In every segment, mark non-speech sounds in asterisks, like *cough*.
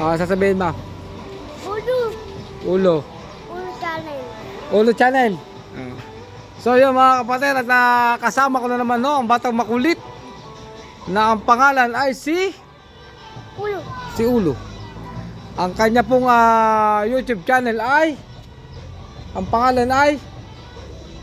Ah, sasabihin mo. Ulo. Ulo. Ulo channel. Ulo channel. Ah. So yun mga kapatid at nakasama ko na naman no, ang batang makulit na ang pangalan ay si Ulo. si Ulo. Ang kanya pong ah, YouTube channel ay ang pangalan ay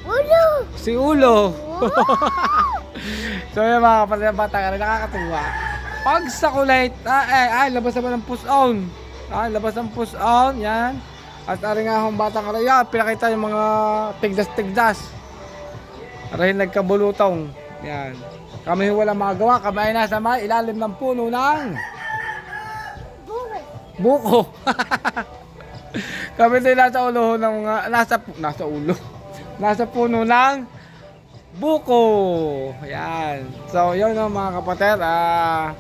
Ulo. si Ulo. *laughs* so yun mga kapatid ang bata ka rin nakakatuwa. Pag sa ah, ay, ay, labas naman ng push on. Ah, labas ng push on, yan. At ari nga akong bata ka rin, yan, pinakita yung mga tigdas-tigdas. Ari nagkabulutong. Yan. Kami wala magawa, kami ay nasa may ilalim ng puno ng Buko. *laughs* kami din nasa ulo ng mga, nasa, nasa ulo. *laughs* Nasa puno ng buko. Yan. So, yun no, mga kapatid. Ah,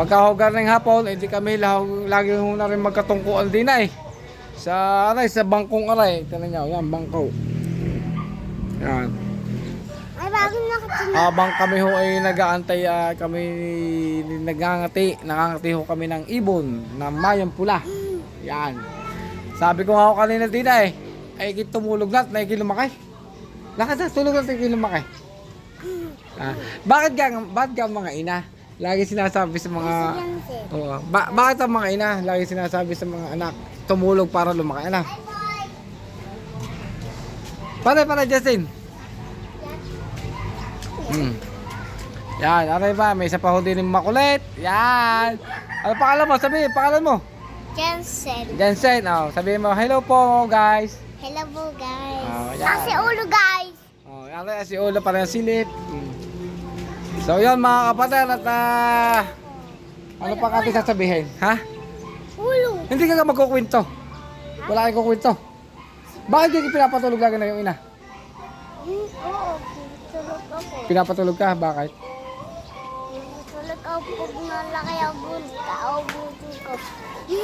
pagkahugar ng hapon, hindi kami lag- lagi na rin magkatungkuan din ay. Sa aray, sa bangkong aray. Tignan nyo, yan, bangko. Yan. Ay, bago nakatin. Habang kami ho ay nag-aantay, ah, kami nagangati, nakangati ho kami ng ibon na mayang pula. Yan. Sabi ko nga ho kanina din eh, ay tumulog na at naikilumakay. Lakad na, tulog na naikilumakay. Ah, bakit ka, bakit ka mga ina? Lagi sinasabi sa mga... Oo, ba- bakit ang mga ina lagi sinasabi sa mga anak, tumulog para lumaki? Ano? Para, para, Justin. Hmm. Yan, ano ba? May isa pa ho din yung makulit. Yan. Ano pangalan mo? Sabi, pangalan mo. Jansen. Jensen, oh, sabihin mo, hello po guys. Hello po, guys. Oh, yan. Kasi ulo, guys. Oh, yan si Ulo para silip. Hmm. So yun mga kapatid at ah, ano pa kati sasabihin? Ha? Ulo. Hindi ka ka magkukwento. Wala kang kukwento. Bakit hindi pinapatulog lagi na yung ina? Oo, tulog ako. Pinapatulog ka? Bakit? Tulog ako pag nalaki ang bulit. Kaubutin ko.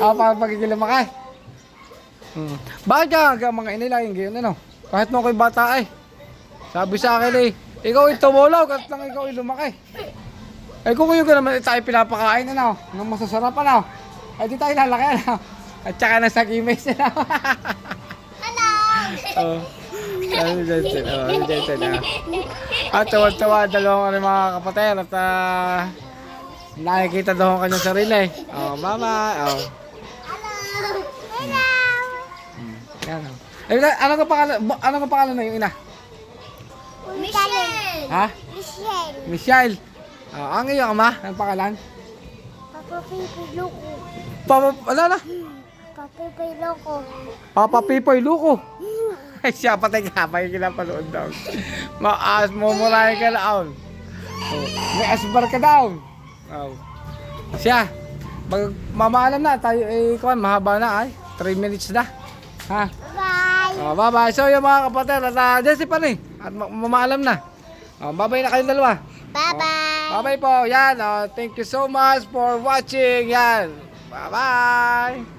Ah, para pagkikilumakay. Hmm. Bakit ka ka mga ina laging ganyan ano? Kahit mo ako'y bata ay. Sabi sa akin eh, ikaw ay tumulog at lang ikaw ay lumaki. Eh kung kayo ka naman tayo pinapakain ano, ng masasarap ano. Ay di tayo lalaki ano. At saka nasa gimes ano. *laughs* Hello! Oh. Ano Jensen? Oh, ano Jensen ah. At tawa-tawa dalawang ano, mga kapatid at ah, nakikita daw ang kanyang sarili. Oh, mama. Oh. Hello! Hello! Yan. oh. Ano ka pangalan? Ano ka pangalan na yung ina? Michelle! Ha? Michelle! Michelle. Ah, ang iyong ama, ang pangalan? Papa Pipi Loko. Papa, ano na? Papa Pipi Loko. Papa Pipoy Luko. Ay, siya patay ka, yung kinapanood daw. Maas mo murahin ka daw. Oh, may asbar ka daw. Oh. Siya, mag mamaalam na, tayo eh, kuwan, mahaba na ay. 3 minutes na. Ha? Bye! Oh, bye-bye. So, yung mga kapatid, at uh, Jesse pa rin. At ma- mamaalam na. Oh, bye-bye na kayong dalawa. Bye-bye! Bye-bye po. Yan. Oh, thank you so much for watching. Yan. Bye-bye.